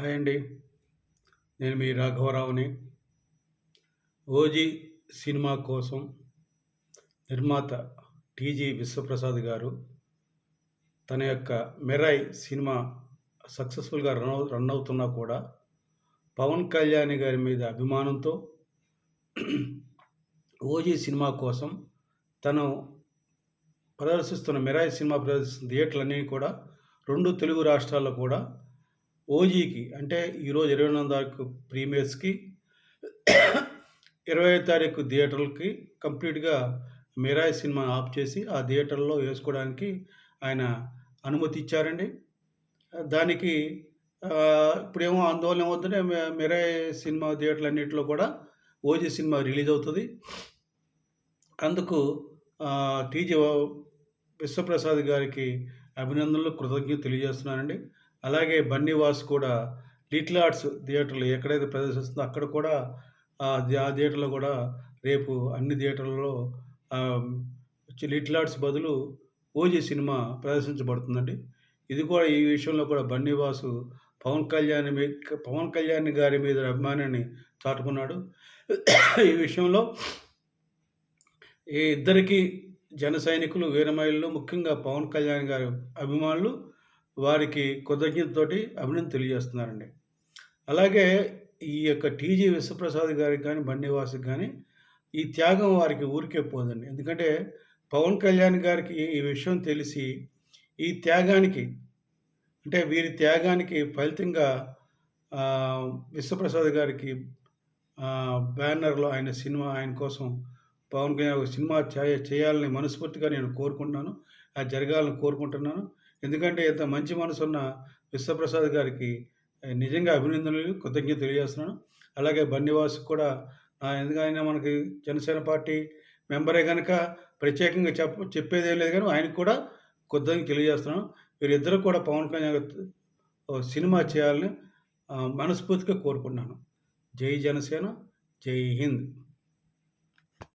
Hi అండి. నేను మీ రాఘవరావుని. OG cinema కోసం నిర్మాత టీజీ విశ్వప్రసాద్ గారు తన యొక్క మెరాయ్ సినిమా సక్సెస్ఫుల్గా రన్ అవు రన్ అవుతున్నా కూడా పవన్ కళ్యాణ్ గారి మీద అభిమానంతో ఓజీ సినిమా కోసం తను ప్రదర్శిస్తున్న మెరాయ్ సినిమా ప్రదర్శిస్తున్న థియేటర్లన్నీ కూడా రెండు తెలుగు రాష్ట్రాల్లో కూడా ఓజీకి అంటే ఈరోజు ఇరవై ఎనిమిది తారీఖు ప్రీమియర్స్కి ఇరవై తారీఖు థియేటర్లకి కంప్లీట్గా మిరాయ్ సినిమా ఆఫ్ చేసి ఆ థియేటర్లో వేసుకోవడానికి ఆయన అనుమతి ఇచ్చారండి. దానికి ఇప్పుడేమో ఆందోళన అవుతుంటే మిరాయ్ సినిమా థియేటర్లు అన్నింటిలో కూడా ఓజీ సినిమా రిలీజ్ అవుతుంది. అందుకు టీజీ విశ్వప్రసాద్ గారికి అభినందనలు కృతజ్ఞతలు తెలియజేస్తున్నానండి. అలాగే బన్నీవాస్ కూడా లిటిల్ ఆర్ట్స్ థియేటర్లు ఎక్కడైతే ప్రదర్శిస్తుందో అక్కడ కూడా ఆ థియేటర్లో కూడా రేపు అన్ని థియేటర్లలో లిటిల్ ఆర్ట్స్ బదులు ఓజీ సినిమా ప్రదర్శించబడుతుందండి. ఇది కూడా ఈ విషయంలో కూడా బన్నీవాసు పవన్ కళ్యాణ్ మీ పవన్ కళ్యాణ్ గారి మీద అభిమానాన్ని చాటుకున్నాడు. ఈ విషయంలో ఈ ఇద్దరికి జన సైనికులు వీరమహిళలు ముఖ్యంగా పవన్ కళ్యాణ్ గారి అభిమానులు వారికి కృతజ్ఞతతోటి అభినందన తెలియజేస్తున్నారండి. అలాగే ఈ యొక్క టీజీ విశ్వప్రసాద్ గారికి కానీ బండివాసుకి కానీ ఈ త్యాగం వారికి ఊరికే పోదండి. ఎందుకంటే పవన్ కళ్యాణ్ గారికి ఈ విషయం తెలిసి ఈ త్యాగానికి అంటే వీరి త్యాగానికి ఫలితంగా విశ్వప్రసాద్ గారికి బ్యానర్లో ఆయన సినిమా ఆయన కోసం పవన్ కళ్యాణ్ ఒక సినిమా చేయ- చేయాలని మనస్ఫూర్తిగా నేను కోరుకుంటున్నాను. అది జరగాలని కోరుకుంటున్నాను. ఎందుకంటే ఇంత మంచి మనసు ఉన్న విశ్వప్రసాద్ గారికి నిజంగా అభినందనలు కృతజ్ఞత తెలియజేస్తున్నాను. అలాగే బన్నివాస్ కూడా ఎందుకైనా మనకి జనసేన పార్టీ మెంబరే కనుక ప్రత్యేకంగా చెప్ప చెప్పేది ఏం లేదు కానీ ఆయనకు కూడా కొద్దిగా తెలియజేస్తున్నాను. వీరిద్దరూ కూడా పవన్ కళ్యాణ్ సినిమా చేయాలని మనస్ఫూర్తిగా కోరుకున్నాను జై జనసేన జై హింద్.